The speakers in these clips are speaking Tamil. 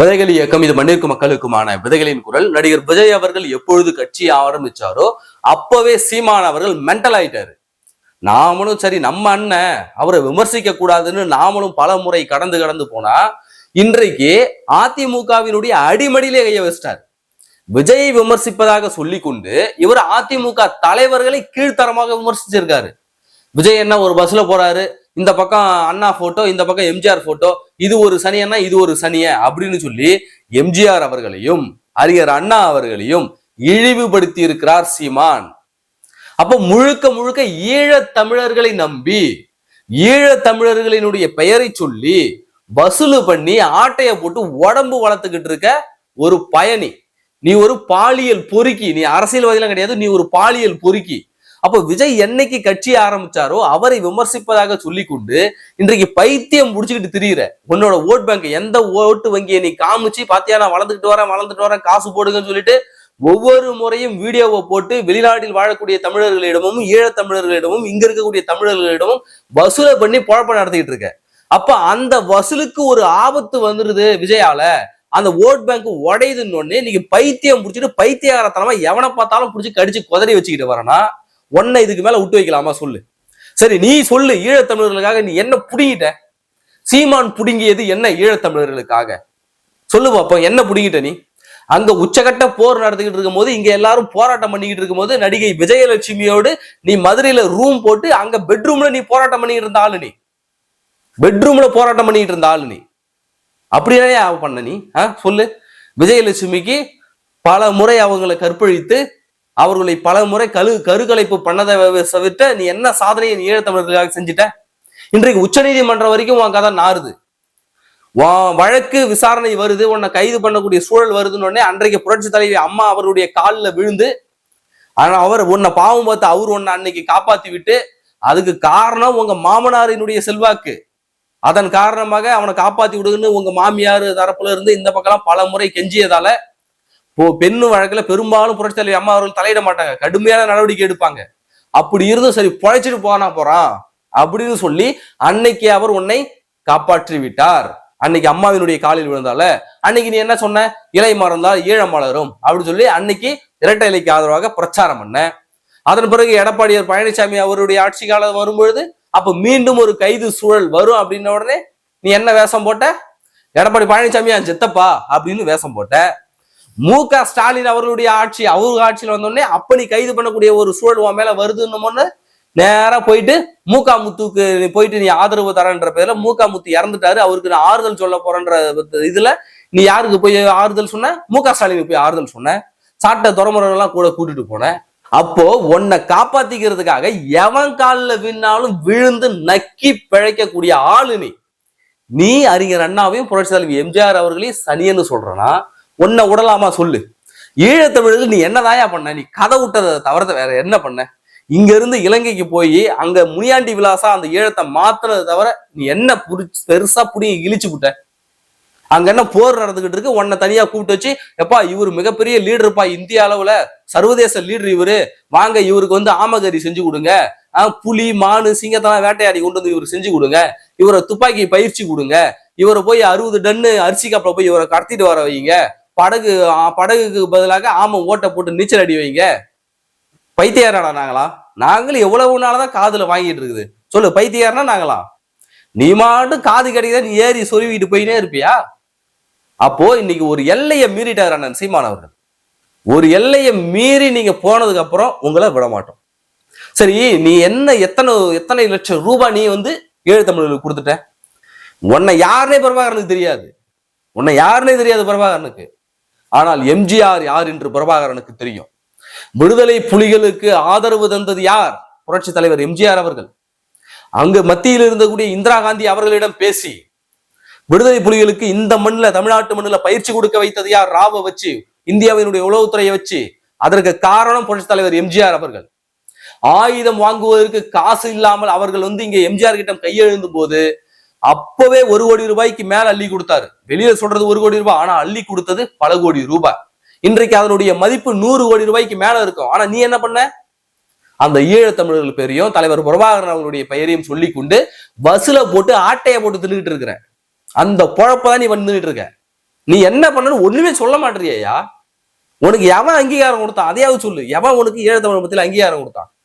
விதைகள் இயக்கம் இது மண்ணிற்கு மக்களுக்குமான விதைகளின் குரல். நடிகர் விஜய் அவர்கள் எப்பொழுது கட்சி ஆரம்பிச்சாரோ அப்பவே சீமான் அவர்கள் மென்டல் ஆயிட்டாரு. நாமளும் சரி நம்ம அண்ணன் அவரை விமர்சிக்க கூடாதுன்னு நாமளும் பல முறை கடந்து கடந்து போனா இன்றைக்கு அதிமுகவினுடைய அடிமடியிலே கைய வச்சிட்டார். விஜயை விமர்சிப்பதாக சொல்லி கொண்டு இவர் அதிமுக தலைவர்களை கீழ்த்தரமாக விமர்சிச்சிருக்காரு. விஜய் என்ன ஒரு பஸ்ல போறாரு. இந்த பக்கம் அண்ணா போட்டோ இந்த பக்கம் எம்ஜிஆர் போட்டோ இது ஒரு சனியன்னா இது ஒரு சனிய அப்படின்னு சொல்லி எம்ஜிஆர் அவர்களையும் அறிஞர் அண்ணா அவர்களையும் இழிவுபடுத்தி இருக்கிறார் சீமான். அப்போ முழுக்க முழுக்க ஈழத் தமிழர்களை நம்பி ஈழத் தமிழர்களினுடைய பெயரை சொல்லி வசூலு பண்ணி ஆட்டைய போட்டு உடம்பு வளர்த்துக்கிட்டு இருக்க ஒரு பயணி. நீ ஒரு பாலியல் பொறுக்கி நீ அரசியல்வாதிலாம் கிடையாது நீ ஒரு பாலியல் பொறுக்கி. அப்போ விஜய் என்னைக்கு கட்சி ஆரம்பிச்சாரோ அவரை விமர்சிப்பதாக சொல்லி கொண்டு இன்றைக்கு பைத்தியம் முடிச்சுக்கிட்டு திரியிற. உன்னோட ஓட் பேங்க் எந்த ஓட்டு வங்கியை நீ காமிச்சு பாத்தியா நான் வளர்ந்துட்டு வரேன் வளர்ந்துட்டு வரேன் காசு போடுங்கன்னு சொல்லிட்டு ஒவ்வொரு முறையும் வீடியோவை போட்டு வெளிநாட்டில் வாழக்கூடிய தமிழர்களிடமும் ஈழத் தமிழர்களிடமும் இங்க இருக்கக்கூடிய தமிழர்களிடமும் வசூலை பண்ணி குழப்பம் நடத்திக்கிட்டு இருக்க. அப்ப அந்த வசூலுக்கு ஒரு ஆபத்து வந்துருது விஜயால. அந்த ஓட் பேங்க் உடையுதுன்னு உடனே நீங்க பைத்தியம் பிடிச்சிட்டு பைத்தியகாரத்தனமா எவனை பார்த்தாலும் பிடிச்சி கடிச்சு குதறி வச்சுக்கிட்டு வரனா? உன்னை இதுக்கு மேல விட்டு வைக்கலாமா சொல்லு. சரி நீ சொல்லு ஈழத்தமிழர்களுக்காக நீ என்ன புடுங்கிட்ட? சீமான் புடுங்கியது என்ன ஈழத்தமிழர்களுக்காக சொல்லு பாப்போம் என்ன புடுங்கிட்ட நீ? அங்க உச்சகட்ட போர் நடத்திக்கிட்டு இருக்கும் போது இங்க எல்லாரும் போராட்டம் பண்ணிக்கிட்டு இருக்கும் போது நடிகை விஜயலட்சுமியோடு நீ மதுரையில ரூம் போட்டு அங்க பெட்ரூம்ல நீ போராட்டம் பண்ணிக்கிட்டு இருந்த ஆளு நீ. பெட்ரூம்ல போராட்டம் பண்ணிக்கிட்டு இருந்த ஆளு நீ. அப்படியே பண்ண நீ? ஆ சொல்லு. விஜயலட்சுமிக்கு பல முறை அவங்களை கற்பழித்து அவர்களை பல முறை கரு கருக்கலைப்பு பண்ணதை தவிர்த்த நீ என்ன சாதனையை நீ ஈழத்தமிழர்களுக்காக செஞ்சுட்ட? இன்றைக்கு உச்சநீதிமன்றம் வரைக்கும் உன் கதை நாறுது. வழக்கு விசாரணை வருது உன்னை கைது பண்ணக்கூடிய சூழல் வருதுன்னு உடனே அன்றைக்கு புரட்சி தலைவி அம்மா அவருடைய காலில் விழுந்து ஆனா அவர் உன்னை பாவம் பார்த்து அவர் உன்னை அன்னைக்கு காப்பாத்தி விட்டு அதுக்கு காரணம் உங்க மாமனாரினுடைய செல்வாக்கு. அதன் காரணமாக அவனை காப்பாத்தி விடுங்கன்னு உங்க மாமியார் தரப்புல இருந்து இந்த பக்கம்லாம் பல முறை கெஞ்சியதால இப்போ பெண்ணு வழக்கில் பெரும்பாலும் புரட்சி அம்மா அவர்கள் தலையிட மாட்டாங்க. கடுமையான நடவடிக்கை எடுப்பாங்க. அப்படி இருந்தும் சரி பொழைச்சிட்டு போனா போறான் அப்படின்னு சொல்லி அன்னைக்கு அவர் உன்னை காப்பாற்றி விட்டார். அன்னைக்கு அம்மாவினுடைய காலில் விழுந்தால அன்னைக்கு நீ என்ன சொன்ன? இலை மறந்தால் ஈழம் மலரும் அப்படின்னு சொல்லி அன்னைக்கு இரட்டை இலைக்கு ஆதரவாக பிரச்சாரம் பண்ண. அதன் பிறகு எடப்பாடியார் பழனிசாமி அவருடைய ஆட்சி காலம் வரும்பொழுது அப்ப மீண்டும் ஒரு கைது சூழல் வரும் அப்படின்ன உடனே நீ என்ன வேஷம் போட்ட? எடப்பாடி பழனிசாமி என் சித்தப்பா? அப்படின்னு வேஷம் போட்ட. மு க ஸ்டாலின் அவர்களுடைய ஆட்சி அவர் ஆட்சியில் வந்தோடனே அப்ப நீ கைது பண்ணக்கூடிய ஒரு சூழல் உன் மேல வருதுன்னு நேரா போயிட்டு மூகா முத்துக்கு நீ போயிட்டு நீ ஆதரவு தரன்ற பேர்ல மூகா முத்து இறந்துட்டாரு. அவருக்கு நான் ஆறுதல் சொல்ல போறேன்ற இதுல நீ யாருக்கு போய் ஆறுதல் சொன்ன? மு க ஸ்டாலினுக்கு போய் ஆறுதல் சொன்ன. சாட்ட துறமுறைலாம் கூட கூட்டிட்டு போனேன் அப்போ உன்னை காப்பாத்திக்கிறதுக்காக எவன் காலில் விண்ணாலும் விழுந்து நக்கி பிழைக்கக்கூடிய ஆளு நீ. நீ அறிஞர் அண்ணாவையும் புரட்சி தலைவி எம்ஜிஆர் அவர்களையும் சனியன்னு சொல்றனா உன்னை விடலாமா சொல்லு. ஈழத்தமிழில் நீ என்னதாயா பண்ண? நீ கதை விட்டதை தவிர வேற என்ன பண்ண? இங்க இருந்து இலங்கைக்கு போய் அங்க முனியாண்டி விலாசா அந்த ஈழத்தை மாத்துறது தவிர நீ என்ன புரிச்சு பெருசா புடி இழிச்சு விட்ட? அங்க என்ன போர் நடந்துகிட்டு இருக்கு? உன்னை தனியா கூப்பிட்டு வச்சு எப்பா இவர் மிகப்பெரிய லீடருப்பா இந்திய அளவுல சர்வதேச லீடர் இவரு. வாங்க இவருக்கு வந்து ஆமகரி செஞ்சு கொடுங்க. ஆஹ் புலி மானு சிங்கத்தெல்லாம் வேட்டையாடி கொண்டு வந்து இவருக்கு செஞ்சு கொடுங்க. இவரை துப்பாக்கி பயிற்சி கொடுங்க. இவரை போய் அறுபது டன்னு அரிசி கப்பல போய் இவரை கடத்திட்டு வர வைங்க. படகு படகுக்கு பதிலாக ஆமை ஓட்டை போட்டு நீச்சல் அடி வைங்க. பைத்தியாராடா நாங்களா? நாங்களும் எவ்வளவு நாள்தான் காதுல வாங்கிட்டு இருக்குது. சொல்லு பைத்தியாரனா நாங்களா? நீ மாட்டும் காது கிடைக்கிற நீ ஏறி சொருவிட்டு போயினே இருப்பியா? அப்போ இன்னைக்கு ஒரு எல்லையை மீறிட்டார் அண்ணன் சீமான் அவர்கள். ஒரு எல்லையை மீறி நீங்க போனதுக்கு அப்புறம் உங்களை விட மாட்டோம். சரி நீ என்ன எத்தனை எத்தனை லட்சம் ரூபாய் நீ வந்து ஏழு தமிழர்களுக்கு கொடுத்துட்ட? உன்னை யாருனே பிரபாகரனுக்கு தெரியாது. உன்னை யாருனே தெரியாது பிரபாகரனுக்கு. ஆனால் எம்ஜிஆர் யார் என்று பிரபாகரனுக்கு தெரியும். விடுதலை புலிகளுக்கு ஆதரவு தந்தது யார்? புரட்சி தலைவர் எம்ஜிஆர் அவர்கள். அங்கு மத்தியில் இருந்தக்கூடிய இந்திரா காந்தி அவர்களிடம் பேசி விடுதலை புலிகளுக்கு இந்த மண்ணில் தமிழ்நாட்டு மண்ணில் பயிற்சி கொடுக்க வைத்தது யார்? ராவ வச்சு இந்தியாவினுடைய உளவுத்துறையை வச்சு. அதற்கு காரணம் புரட்சி தலைவர் எம்ஜிஆர் அவர்கள். ஆயுதம் வாங்குவதற்கு காசு இல்லாமல் அவர்கள் வந்து இங்க எம்ஜிஆர் கிட்ட கையெழுந்தும் போது அப்பவே ஒரு கோடி ரூபாய்க்கு மேல அள்ளி கொடுத்தாரு. வெளியில சொல்றது ஒரு கோடி ரூபாய் ஆனா அள்ளி கொடுத்தது பல கோடி ரூபாய். இன்றைக்கு அதனுடைய மதிப்பு நூறு கோடி ரூபாய்க்கு மேல இருக்கும். ஆனா நீ என்ன பண்ண? அந்த ஈழ தமிழர்கள் பெயரையும் தலைவர் பிரபாகரன் அவர்களுடைய பெயரையும் சொல்லி கொண்டு பஸ்ல போட்டு ஆட்டையை போட்டு தின்னுட்டு இருக்கிற. அந்த பொழப்பதான் நீ வந்துட்டு இருக்க. நீ என்ன பண்ணனு ஒண்ணுமே சொல்ல மாட்டேறியா உனக்கு எவன் அங்கீகாரம் கொடுத்தான்? அதையாவது சொல்லு. எவன் உனக்கு ஈழத்தமிழ் பத்தியில அங்கீகாரம் கொடுத்தான்?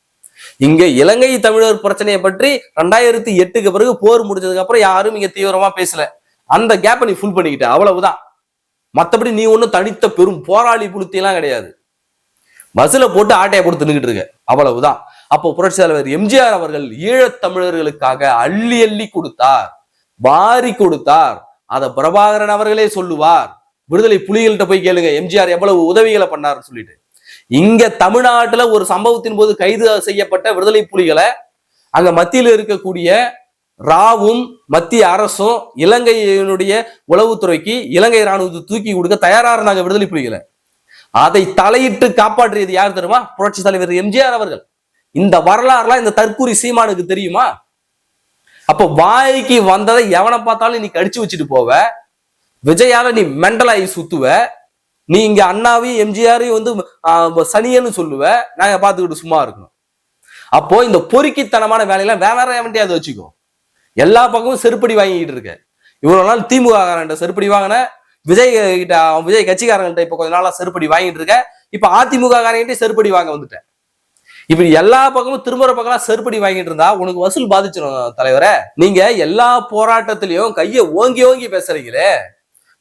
இங்க இலங்கை தமிழர் பிரச்சனையை பற்றி ரெண்டாயிரத்தி எட்டுக்கு பிறகு போர் முடிஞ்சதுக்கு அப்புறம் யாரும் இங்க தீவிரமா பேசல. அந்த கேப்பை நீ ஃபுல் பண்ணிக்கிட்ட. அவ்வளவுதான். மத்தபடி நீ ஒண்ணும் தனித்த பெரும் போராளி புளுத்தி எல்லாம் கிடையாது. பஸ்ல போட்டு ஆட்டையை போட்டு தின்னுகிட்டு இருக்க. அவ்வளவுதான். அப்போ புரட்சி தலைவர் எம்ஜிஆர் அவர்கள் ஈழத் தமிழர்களுக்காக அள்ளி அள்ளி கொடுத்தார். வாரி கொடுத்தார். அத பிரபாகரன் அவர்களே சொல்லுவார். விடுதலை புலிகள்கிட்ட போய் கேளுங்க. எம்ஜிஆர் எவ்வளவு உதவிகளை பண்ணாருன்னு சொல்லிட்டு. இங்க தமிழ்நாட்டுல ஒரு சம்பவத்தின் போது கைது செய்யப்பட்ட விடுதலை புலிகளை அங்க மத்தியில் இருக்கக்கூடிய ராவும் மத்திய அரசும் இலங்கையினுடைய உளவுத்துறைக்கு இலங்கை ராணுவத்தை தூக்கி கொடுக்க தயாரா இருந்தாங்க விடுதலை புலிகளை. அதை தலையிட்டு காப்பாற்றியது யார் தெரியுமா? புரட்சி தலைவர் எம்ஜிஆர் அவர்கள். இந்த வரலாறுலாம் இந்த தற்கூரி சீமானுக்கு தெரியுமா? அப்போ வாய்க்கு வந்ததை எவனை பார்த்தாலும் நீ கடிச்சு வச்சுட்டு போவ விஜயால நீ மெண்டலாகி சுத்துவ நீ இங்க அண்ணாவையும் எம்ஜிஆரையும் வந்து சனியன்னு சொல்லுவ நாங்க பார்த்துக்கிட்டு சும்மா இருக்கணும். அப்போ இந்த பொறுக்கித்தனமான வேலையெல்லாம் வேற வேண்டிய அதை வச்சுக்கோ. எல்லா பக்கமும் செருப்படி வாங்கிட்டு இருக்க. இவ்வளவு நாள் திமுக காரன்ட்ட செருப்படி வாங்கின விஜய் கிட்ட அவன் விஜய் கட்சிக்காரங்கள்ட்ட இப்ப கொஞ்ச நாளா செருப்படி வாங்கிட்டு இருக்க. இப்ப அதிமுக காரங்கிட்ட செருப்படி வாங்க வந்துட்டேன் இப்படி எல்லா பக்கமும் திரும்புற பக்கம் செருப்படி வாங்கிட்டு இருந்தா உனக்கு வசூல் பாதிச்சிடும் தலைவரே. நீங்க எல்லா போராட்டத்திலயும் கையை ஓங்கி ஓங்கி பேசுறீங்களே.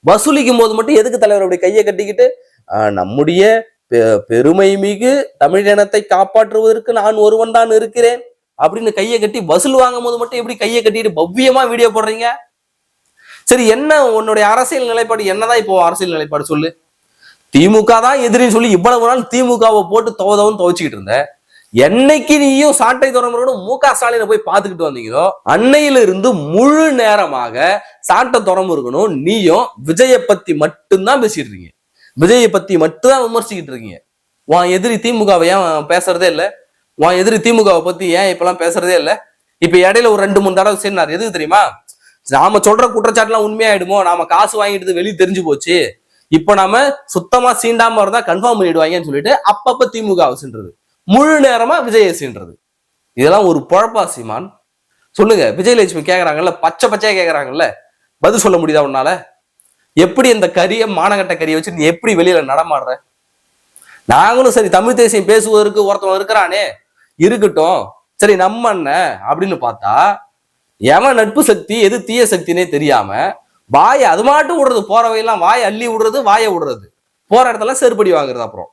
வசூலிக்கும் போது மட்டும் எதுக்கு தலைவர் அப்படி கையை கட்டிக்கிட்டு நம்முடைய பெ- பெருமை மிகு தமிழினத்தை காப்பாற்றுவதற்கு நான் ஒருவன் தான் இருக்கிறேன் அப்படின்னு கையை கட்டி வசூல் வாங்கும் போது மட்டும் எப்படி கையை கட்டிட்டு பவ்யமா வீடியோ போடுறீங்க? சரி என்ன உன்னுடைய அரசியல் நிலைப்பாடு? என்னதான் இப்போ அரசியல் நிலைப்பாடு சொல்லு. திமுக தான் எதிரின்னு சொல்லி இவ்வளவு நாள் திமுகவை போட்டு துவதவும் துவச்சிக்கிட்டு இருந்த என்னைக்கு நீயும் சாட்டை துறமுறையோட மு க ஸ்டாலினை போய் பார்த்துக்கிட்டு வந்தீங்களோ அன்னையிலிருந்து முழு நேரமாக சாட்டை துறமு இருக்கணும். நீயும் விஜயை பத்தி மட்டும்தான் பேசிட்டு இருக்கீங்க விஜயை பத்தி மட்டும்தான் விமர்சிக்கிட்டு இருக்கீங்க உன் எதிரி திமுகவை ஏன் பேசுறதே இல்லை? உன் எதிரி திமுகவை பத்தி ஏன் இப்பெல்லாம் பேசுறதே இல்லை? இப்ப இடையில ஒரு ரெண்டு மூணு தடவை சேர்னார் எதுக்கு தெரியுமா? நாம சொல்ற குற்றச்சாட்டுலாம் உண்மையாயிடுமோ? நாம காசு வாங்கிட்டு வெளியே தெரிஞ்சு போச்சு. இப்ப நாம சுத்தமா சீண்டாம இருந்தா கன்ஃபார்ம் பண்ணிடுவாங்கன்னு சொல்லிட்டு அப்பப்ப திமுகவை சென்றது முழு நேரமா விஜயை சென்றது இதெல்லாம் ஒரு பொழப்பா சீமான் சொல்லுங்க. விஜயலட்சுமி கேக்குறாங்கல்ல? பச்சை பச்சையா கேக்குறாங்கல்ல? பதில் சொல்ல முடியுதா உன்னால? எப்படி இந்த கரியை மானகட்ட கரியை வச்சு நீ எப்படி வெளியில நடமாடுற? நாங்களும் சரி தமிழ் தேசியம் பேசுவதற்கு ஒருத்தவன் இருக்கிறானே இருக்கட்டும். சரி நம்ம என்ன அப்படின்னு பார்த்தா எவன் நட்பு சக்தி எது தீய சக்தினே தெரியாம வாயை அது மாட்டும் விடுறது போறவையெல்லாம் வாயை அள்ளி விடுறது வாயை விடுறது. போற இடத்துல செருப்படி வாங்குறது அப்புறம்.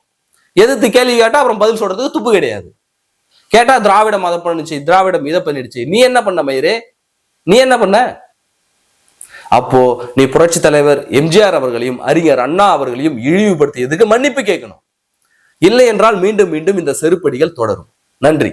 எதிர்த்து கேள்வி கேட்டா அப்புறம் பதில் சொல்றதுக்கு துப்பு கிடையாது. கேட்டா திராவிடம் அதை பண்ணுச்சு திராவிடம் இதை பண்ணிடுச்சு. நீ என்ன பண்ண மயிரே? நீ என்ன பண்ண? அப்போ நீ புரட்சி தலைவர் எம்ஜிஆர் அவர்களையும் அறிஞர் அண்ணா அவர்களையும் இழிவுபடுத்தியதுக்கு மன்னிப்பு கேட்கணும். இல்லை என்றால் மீண்டும் மீண்டும் இந்த செருப்படிகள் தொடரும். நன்றி.